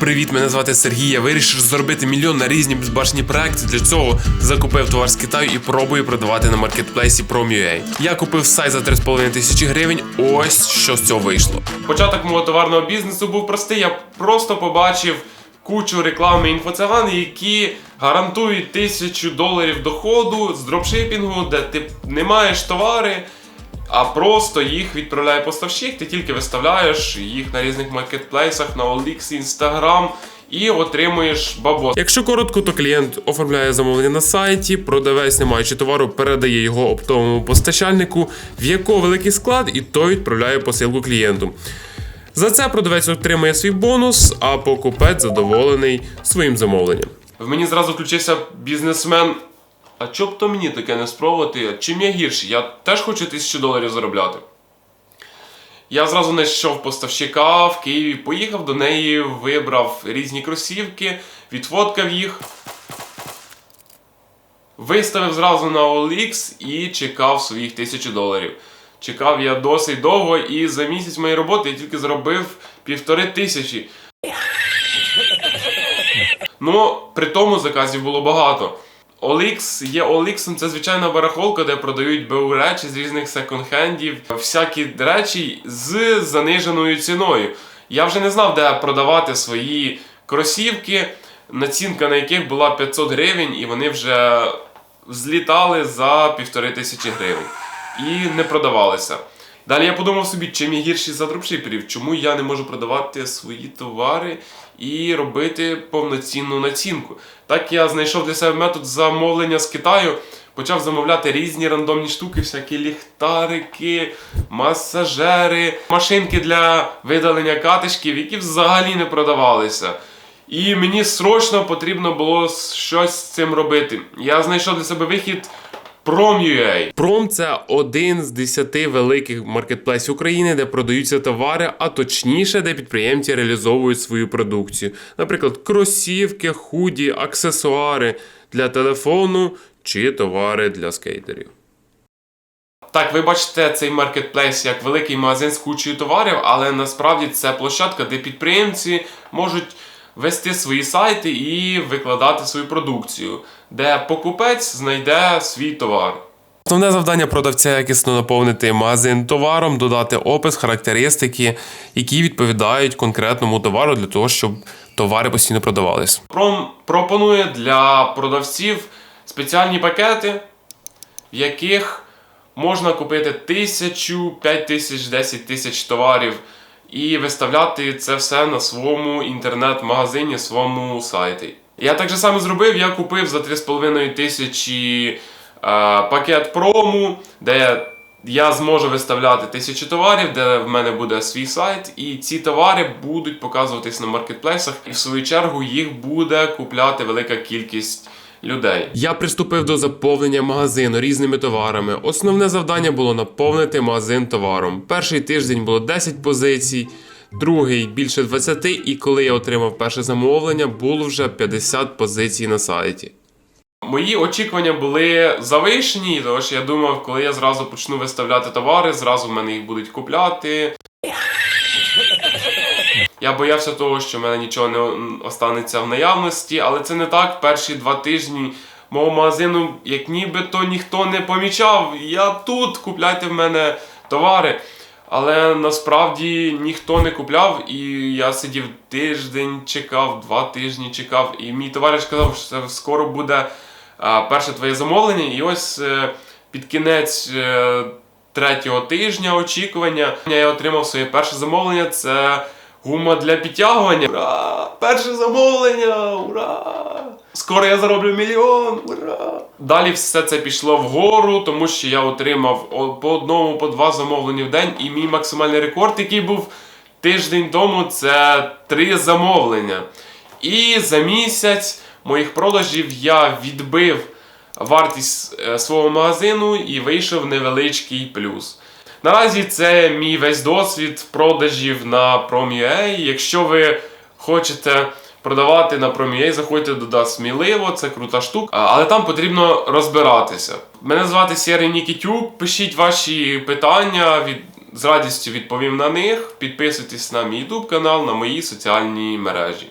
Привіт, мене звати Сергій. Я вирішив зробити мільйон на різні безбашені проекти. Для цього закупив товар з Китаю і пробую продавати на маркетплейсі Prom.ua. Я купив сайт за 3,5 тисячі гривень. Ось що з цього вийшло. Початок мого товарного бізнесу був простий. Я просто побачив кучу реклами інфоциган, які гарантують тисячу доларів доходу з дропшипінгу, де ти не маєш товари. А просто їх відправляє поставщик, ти тільки виставляєш їх на різних маркетплейсах, на OLX, Instagram і отримуєш бабос. Якщо коротко, то клієнт оформляє замовлення на сайті, продавець, не маючи товару, передає його оптовому постачальнику, в якого великий склад, і той відправляє посилку клієнту. За це продавець отримує свій бонус, а покупець задоволений своїм замовленням. В мені зразу включився бізнесмен. А чоб б то мені таке не спробувати? Чим я гірший? Я теж хочу тисячу доларів заробляти. Я зразу знайшов поставщика в Києві, поїхав до неї, вибрав різні кросівки, відфоткав їх, виставив зразу на OLX і чекав своїх тисячу доларів. Чекав я досить довго, і за місяць моєї роботи я тільки заробив півтори тисячі. Ну, при тому заказів було багато. OLX є OLX, це звичайна барахолка, де продають БУ речі з різних секонд-хендів, всякі речі з заниженою ціною. Я вже не знав, де продавати свої кросівки, націнка на яких була 500 гривень, і вони вже злітали за півтори тисячі гривень і не продавалися. Далі я подумав собі, чим я гірший за дропшиперів, чому я не можу продавати свої товари і робити повноцінну націнку. Так я знайшов для себе метод замовлення з Китаю, почав замовляти різні рандомні штуки, всякі ліхтарики, масажери, машинки для видалення катишків, які взагалі не продавалися. І мені срочно потрібно було щось з цим робити. Я знайшов для себе вихід. Prom.ua. Пром це один з десяти великих маркетплейсів України, де продаються товари, а точніше, де підприємці реалізовують свою продукцію. Наприклад, кросівки, худі, аксесуари для телефону чи товари для скейтерів. Так, ви бачите цей маркетплейс як великий магазин з кучою товарів, але насправді це площадка, де підприємці можуть вести свої сайти і викладати свою продукцію, де покупець знайде свій товар. Основне завдання продавця якісно наповнити магазин товаром, додати опис, характеристики, які відповідають конкретному товару для того, щоб товари постійно продавались. Пром пропонує для продавців спеціальні пакети, в яких можна купити тисячу, п'ять тисяч, десять тисяч товарів і виставляти це все на своєму інтернет-магазині, своєму сайті. Я так же саме зробив, я купив за 3,5 тисячі е, пакет прому, де я зможу виставляти тисячу товарів, де в мене буде свій сайт, і ці товари будуть показуватись на маркетплейсах, і в свою чергу їх буде купляти велика кількість людей. Я приступив до заповнення магазину різними товарами. Основне завдання було наповнити магазин товаром. Перший тиждень було 10 позицій, другий більше 20, і коли я отримав перше замовлення, було вже 50 позицій на сайті. Мої очікування були завищені, тому що я думав, коли я зразу почну виставляти товари, зразу в мене їх будуть купляти. Я боявся того, що в мене нічого не останеться в наявності, але це не так. Перші два тижні мого магазину, як нібито ніхто не помічав. Я тут, купляйте в мене товари. Але насправді ніхто не купляв, і я сидів тиждень, чекав, два тижні чекав. І мій товариш казав, що скоро буде перше твоє замовлення. І ось е, під кінець е, третього тижня очікування я отримав своє перше замовлення. Це Гума для підтягування. Ура! Перше замовлення! Ура! Скоро я зароблю мільйон! Ура! Далі все це пішло вгору, тому що я отримав по одному, по два замовлення в день. І мій максимальний рекорд, який був тиждень тому, це три замовлення. І за місяць моїх продажів я відбив вартість е, свого магазину і вийшов невеличкий плюс. Наразі це мій весь досвід продажів на Prom.ua. Якщо ви хочете продавати на Prom.ua, заходьте туди сміливо, це крута штука, але там потрібно розбиратися. Мене звати Сєрій Нікітюк. Пишіть ваші питання, від... з радістю відповім на них. Підписуйтесь на мій YouTube канал, на мої соціальні мережі.